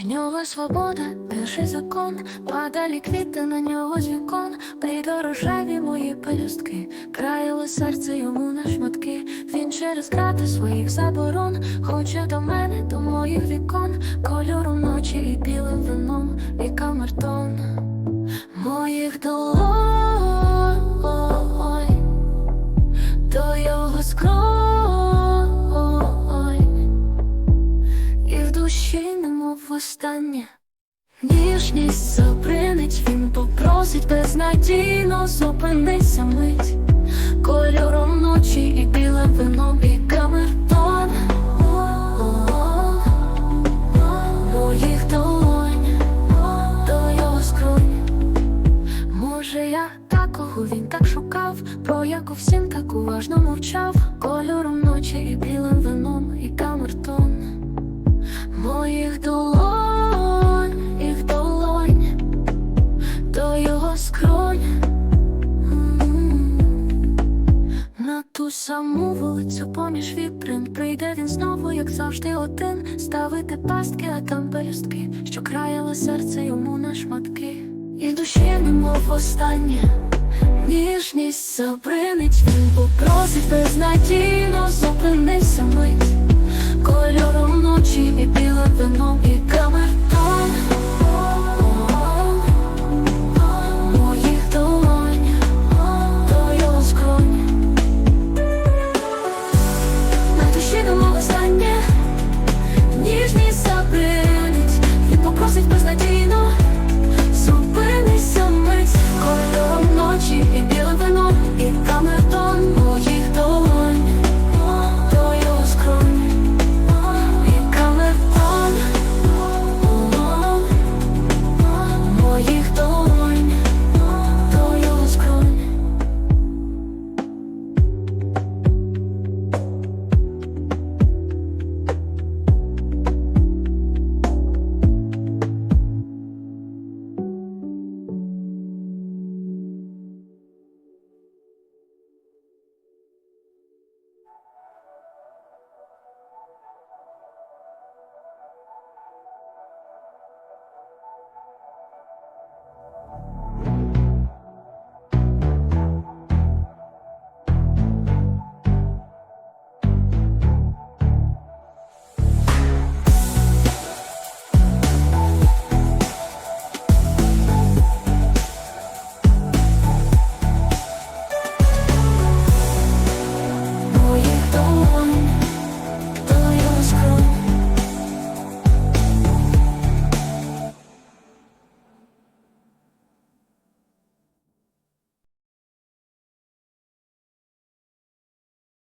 В нього свобода, перший закон, падалі квіти на нього з вікон, придорожеві мої пелюстки, країло серце йому на шматки. Він через крати своїх заборон, хоче до мене, до моїх вікон, кольором ночі і білим вином, і камертон моїх долонь, до його скронь. І в душі немов востаннє. Ніжність забринить, він попросить безнадійно зупинися мить. Кольором ночі і білим вином і камертон Моїх долонь до його скронь. Може, я такого він так шукав, про яку всім так уважно мовчав, кольором ночі і білим вином, і камертон моїх долонь, їх долонь, до його скронь. На ту саму вулицю поміж вітрин прийде він знову, як завжди, один ставити пастки, а там пелюстки, що краяли серце йому на шматки. І душі немов останнє Ніжність забринить, він попросить безнадійно зупинися мить Кольором ночі і melody